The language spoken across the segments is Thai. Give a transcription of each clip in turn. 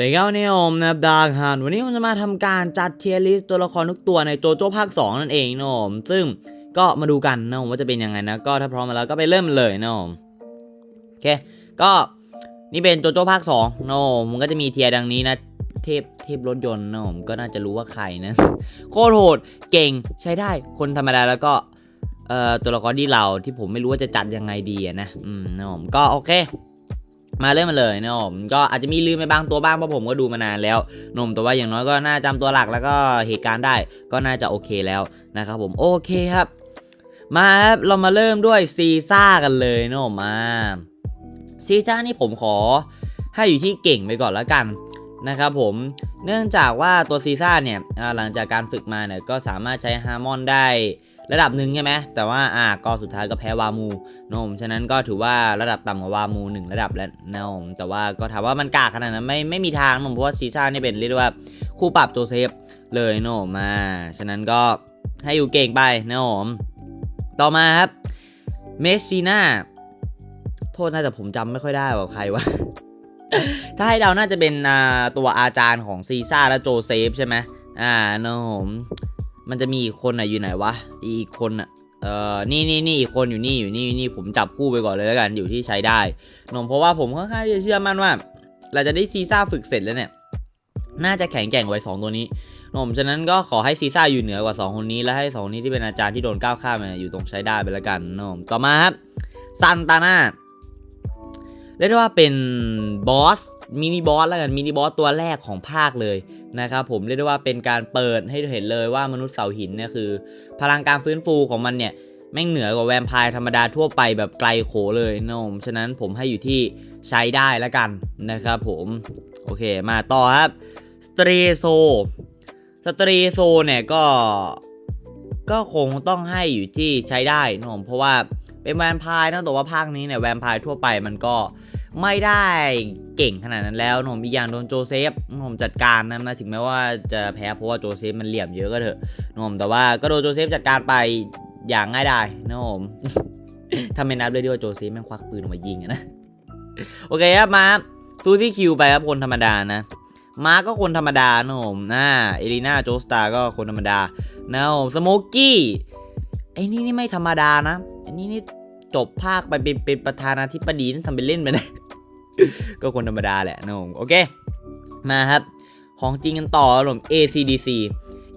สวัสดีครับนนี้ผมนะดาร์กฮันวันนี้ผมจะมาทำการจัดเทียร์ลิสต์ตัวละครทุกตัวในโจโจ้ภาค 2 นั่นเองนะผมซึ่งก็มาดูกันนะผมว่าจะเป็นยังไงนะ ก็ถ้าพร้อมมาแล้วก็ไปเริ่มเลยนะผมโอเค ก็นี่เป็นโจโจ้ภาค2นะผมมันก็จะมีเทียร์ดังนี้นะ เทพเทพรถยนต์นะผมก็น่าจะรู้ว่าใครนะ โคตรโหดเก่งใช้ได้คนธรรมดาแล้วก็เอ่อตัวละครที่เราที่ผมไม่รู้ว่าจะจัดยังไงดีอะนะอืมนะผมก็โอเค มาเริ่มมาเลยนะผมก็อาจจะมีลืมไปบางตัวบ้างเพราะผมก็ดูมานานแล้วนมแต่ว่าอย่างน้อยก็น่าจำตัวหลักแล้วก็เหตุการณ์ได้ก็น่าจะโอเคแล้วนะครับผมโอเคครับ มาครับเรามาเริ่มด้วยซีซ่ากันเลยนะผมมาซีซ่านี่ผมขอให้อยู่ที่เก่งไปก่อนแล้วกันนะครับผมเนื่องจากว่าตัวซีซ่าเนี่ยหลังจากการฝึกมาเนี่ยก็สามารถใช้ฮาร์มอนได้ ระดับหนึ่งใช่ไหมแต่ว่าอ่าก็สุดท้ายก็แพ้วามูนมฉะนั้นก็ถือว่าระดับต่ำกว่าวามูหนึ่งระดับแล้วนะผมแต่ว่าก็ถามว่ามันกากขนาดนั้นไม่ไม่มีทางนมเพราะว่าซีซ่านี่เป็นเรียกว่าคู่ปรับโจเซฟเลยนมมาฉะนั้นก็ให้อยู่เก่งไปนะผมต่อมาครับเมสซีน่าโทษน่าจะผมจำไม่ค่อยได้ว่าใครวะถ้าให้เดาน่าจะเป็นอ่าตัวอาจารย์ของซีซ่าและโจเซฟใช่ไหมอ่านะผม มันจะมีอีกคนอะอยู่ไหนวะ อีกคนอะ เอ่อ นี่นี่นี่อีกคนอยู่นี่อยู่นี่อยู่นี่ผมจับคู่ไปก่อนเลยแล้วกันอยู่ที่ใช้ได้นมเพราะว่าผมค่อนข้างจะเชื่อมั่นว่า เราจะได้ซีซ่าฝึกเสร็จแล้วเนี่ย น่าจะแข็งแกร่งกว่าสองตัวนี้นมฉะนั้นก็ขอให้ซีซ่าอยู่เหนือกว่าสองคนนี้และให้สองคนนี้ที่เป็นอาจารย์ที่โดนก้าวข้ามมาเนี่ยอยู่ตรงใช้ได้ไปแล้วกันนมต่อมาครับซันตาน่าเรียกได้ว่าเป็นบอส มินิบอสแล้วกันมินิบอสตัวแรกของภาคเลยนะครับผมเรียกได้ว่าเป็นการเปิดให้เห็นเลยว่ามนุษย์เสาหินเนี่ยคือ พลังการฟื้นฟูของมันเนี่ยแม่งเหนือกว่าแวมไพร์ธรรมดาทั่วไปแบบไกลโขเลยนะผมฉะนั้นผมให้อยู่ที่ใช้ได้แล้วกันนะครับผม โอเคมาต่อครับสตรีโซสตรีโซเนี่ยก็ก็คงต้องให้อยู่ที่ใช้ได้นะผมเพราะว่าเป็นแวมไพร์นะแต่ว่าภาคนี้เนี่ยแวมไพร์ทั่วไปมันก็ ไม่ได้เก่งขนาดนั้นแล้วนะผมอีกอย่างโดนโจเซฟนะผมจัดการนะถึงแม้ว่าจะแพ้เพราะว่าโจเซฟมันเหลี่ยมเยอะก็เถอะนะผมแต่ว่าก็โดนโจเซฟจัดการไปอย่างง่ายดายนะผมถ้าไม่นับเลยที่ว่าโจเซฟแม่งควักปืนออกมายิงนะโอเคครับมาซูซี่คิวไปครับคนธรรมดานะมาร์ก็คนธรรมดานะผมน่าเอลิน่าโจสตาก็คนธรรมดานะผมสโมกกี้ไอ้นี่นี่ไม่ธรรมดานะไอ้นี่นี่จบภาคไปเป็นเป็นประธานาธิบดีนั่นทำเป็นเล่นไปนะ ก็คนธรรมดาแหละนะผมโอเค มาครับ ของจริงกันต่อผม ACDC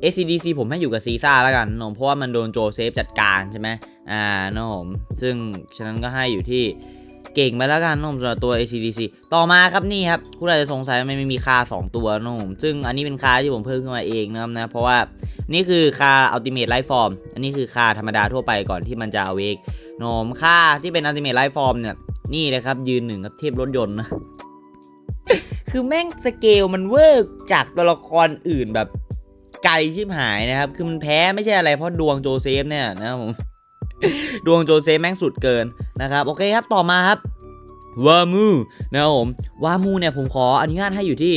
ACDC ผมให้อยู่กับซีซ่าแล้วกันนมเพราะว่ามันโดนโจเซฟจัดการใช่ไหมอ่านมซึ่งฉะนั้นก็ให้อยู่ที่เก่งไปแล้วกันนมสำหรับตัว ACDC ต่อมาครับนี่ครับคุณอาจจะสงสัยว่ามันไม่มีคา 2 ตัวนมซึ่งอันนี้เป็นคาที่ผมเพิ่มขึ้นมาเองนะครับนะเพราะว่านี่คือคา Ultimate Life Form อันนี้คือคาธรรมดาทั่วไปก่อนที่มันจะเอาเวกนมคาที่เป็น Ultimate Life Form เนี่ย นี่เลยครับยืนหนึ่งครับเทียบรถยนต์นะ คือแม่งสเกลมันเวิร์กจากตัวละครอื่นแบบไกลชิบหายนะครับ คือมันแพ้ไม่ใช่อะไรเพราะดวงโจเซฟเนี่ยนะครับผม ดวงโจเซฟแม่งสุดเกินนะครับ โอเคครับต่อมาครับวามูนะครับผมวามูเนี่ยผมขออนุญาตให้อยู่ที่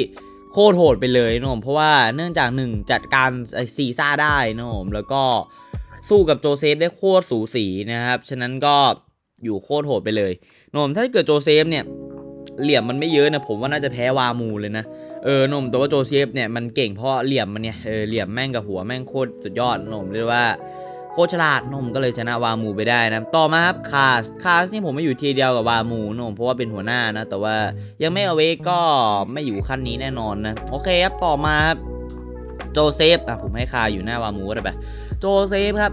โคตรโหดไปเลยนะผมเพราะว่าเนื่องจากหนึ่งจัดการซีซ่าได้นะผมแล้วก็สู้กับโจเซฟได้โคตรสูสีนะครับ ฉะนั้นก็อยู่โคตรโหดไปเลย นมถ้าเกิดโจเซฟเนี่ยเหลี่ยมมันไม่เยอะนะผมว่าน่าจะแพ้วามูเลยนะเออหนมแต่ว่าโจเซฟเนี่ยมันเก่งเพราะเหลี่ยมมันเนี่ยเออเหลี่ยมแม่งกับหัวแม่งโคตรสุดยอดหนมเรียกว่าโคตรฉลาดหนมก็เลยชนะวามูไปได้นะ ต่อมาครับคาสคาสนี่ผมไม่อยู่ทีเดียวกับวามูหนมเพราะว่าเป็นหัวหน้านะ แต่ว่ายังไม่เอาเวกก็ไม่อยู่ขั้นนี้แน่นอนนะ โอเคครับ ต่อมาครับโจเซฟอะผมให้คาอยู่หน้าวามูก็ได้ไปโจเซฟครับ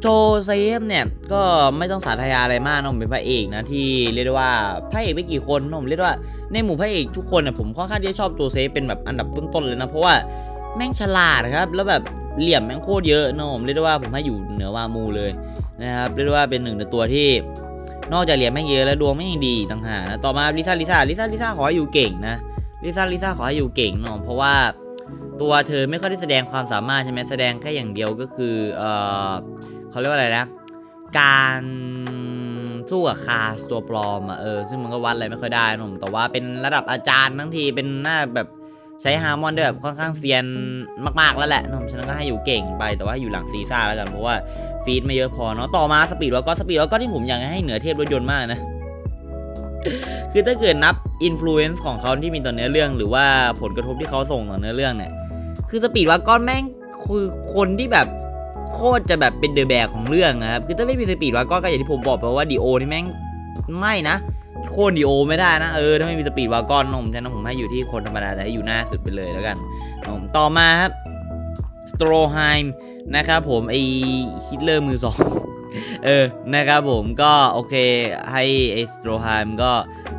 โจเซฟเนี่ยก็ไม่ต้องสาธยายอะไรมากนะผมเป็นพระเอกนะที่เรียกได้ว่าพระเอกไม่กี่คนนะผมเรียกว่าในหมู่พระเอกทุกคนเนี่ยผมค่อนข้างที่จะชอบโจเซฟเป็นแบบอันดับต้นๆเลยนะเพราะว่าแม่งฉลาดครับแล้วแบบเหลี่ยมแม่งโคตรเยอะนะผมเรียกได้ว่าผมให้อยู่เหนือวามูเลยนะครับเรียกได้ว่าเป็นหนึ่งในตัวที่นอกจากเหลี่ยมแม่งเยอะแล้วดวงแม่งยังดีต่างหากนะต่อมาลิซ่าลิซ่าลิซ่าลิซ่าขอให้อยู่เก่งนะลิซ่าลิซ่าขอให้อยู่เก่งเนาะเพราะว่าตัวเธอไม่ค่อยได้แสดงความสามารถใช่ไหมแสดงแค่อย่างเดียวก็คือเอ่อ เขาเรียกว่าอะไรนะ การสู้กับคาสตัวปลอมอะเออซึ่งมันก็วัดอะไรไม่ค่อยได้นะผมแต่ว่าเป็นระดับอาจารย์ทั้งทีเป็นหน้าแบบใช้ฮาร์มอนด้วยแบบค่อนข้างเซียนมากๆแล้วแหละนะผมฉะนั้นก็ให้อยู่เก่งไปแต่ว่าอยู่หลังซีซ่าแล้วกันเพราะว่าฟีดไม่เยอะพอเนาะต่อมาสปีดแล้วก็สปีดแล้วก็ที่ผมอยากให้เหนือเทพรถยนต์มากนะคือถ้าเกิดนับอิม l u เ n นซ์ของเขาที่มีต่อเนื้อเรื่อง หรือว่าผลกระทบที่เขาส่งต่อเนื้อเรื่องเนี่ย คือสปีดวากอนแม่งคือคนที่แบบ คตรจะแบบเป็นเดอะแบกของเรื่องนะครับ คือถ้าไม่มีสปีดวากอนก็อย่างที่ผมบอกไปว่าดีโอนี่แม่งไม่นะ โค่นดีโอไม่ได้นะ เออ ถ้าไม่มีสปีดวากอนนมฉะนั้นผมให้อยู่ที่คนธรรมดาแต่ให้อยู่หน้าสุดไปเลยแล้วกันนมต่อมาครับสโตรไฮม์นะครับผมไอฮิตเลอร์มือสองเออ นะครับผมก็โอเคให้ไอสโตรไฮม์ก็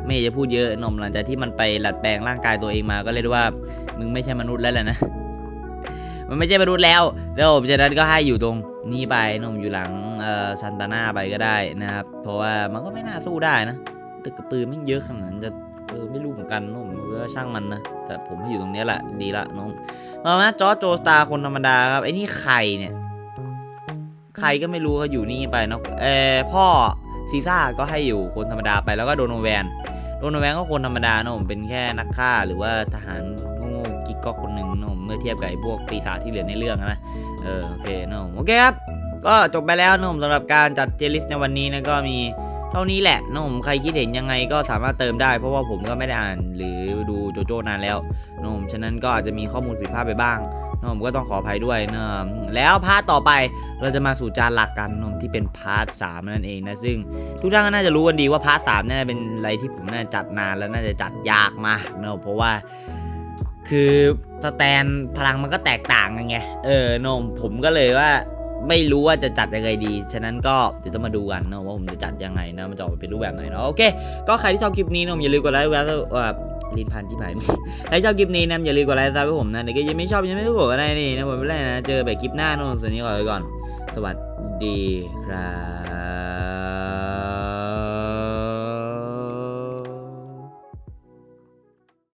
ไม่จะพูดเยอะนมหลังจากที่มันไปหลัดแปลงร่างกายตัวเองมาก็เรียกว่ามึงไม่ใช่มนุษย์แล้วแหละนะ มันไม่ใช่มนุษย์แล้วแล้วผมฉะนั้นก็ให้อยู่ตรงนี้ไปนมอยู่หลังเอ่อซันตาน่าไปก็ได้นะครับ เพราะว่ามันก็ไม่น่าสู้ได้นะ ตึกกระปืนไม่งเยอะขนาดนั้นจะเออไม่รู้เหมือนกันนมก็ช่างมันนะ แต่ผมให้อยู่ตรงนี้แหละดีละนมต่อมาจอร์โจสตาร์คนธรรมดาครับไอ้นี่ใครเนี่ยใครก็ไม่รู้เขาอยู่นี่ไปเนาะเออพ่อซีซ่าก็ให้อยู่คนธรรมดาไปแล้วก็โดโนแวนโดโนแวนก็คนธรรมดาเนอะผมเป็นแค่นักฆ่าหรือว่าทหาร ก็คนหนึ่งเนอะเมื่อเทียบกับไอ้พวกปีศาจที่เหลือในเรื่องนะเออโอเคเนอะโอเคครับก็จบไปแล้วเนอะสำหรับการจัดเจลิสในวันนี้นะก็มีเท่านี้แหละน้องผมใครคิดเห็นยังไงก็สามารถเติมได้ เพราะว่าผมก็ไม่ได้อ่านหรือดูโจโจ้นานแล้วน้องผมฉะนั้นก็อาจจะมีข้อมูลผิดพลาดไปบ้างน้องผมก็ต้องขออภัยด้วยนะแล้วพาร์ทต่อไปเราจะมาสู่จานหลักกันน้องที่เป็นพาร์ทสามนั่นเองนะซึ่งทุกท่านก็น่าจะรู้กันดีว่าพาร์ทสามเนี่ยเป็นอะไรที่ผมน่าจัดนานแล้วน่าจะจัดยากมากเนอะเพราะว่า คือสแตนพลังมันก็แตกต่างกันไง เออโนมผมก็เลยว่าไม่รู้ว่าจะจัดยังไงดี ฉะนั้นก็เดี๋ยวต้องมาดูกันนะว่าผมจะจัดยังไงนะ มันจะออกมาเป็นรูปแบบไหนเนาะ โอเค ก็ใครที่ชอบคลิปนี้นะอย่าลืมกดไลค์กดแชร์ว่าลินพันที่ไหนใครชอบคลิปนี้นะอย่าลืมกดไลค์ซับให้ผมนะเดี๋ยวก็ยังไม่ชอบยังไม่กดก็ได้นี่นะผมไม่เป็นไรนะ เจอแบบคลิปหน้านมส่วนนี้ขอไปก่อน สวัสดีครับ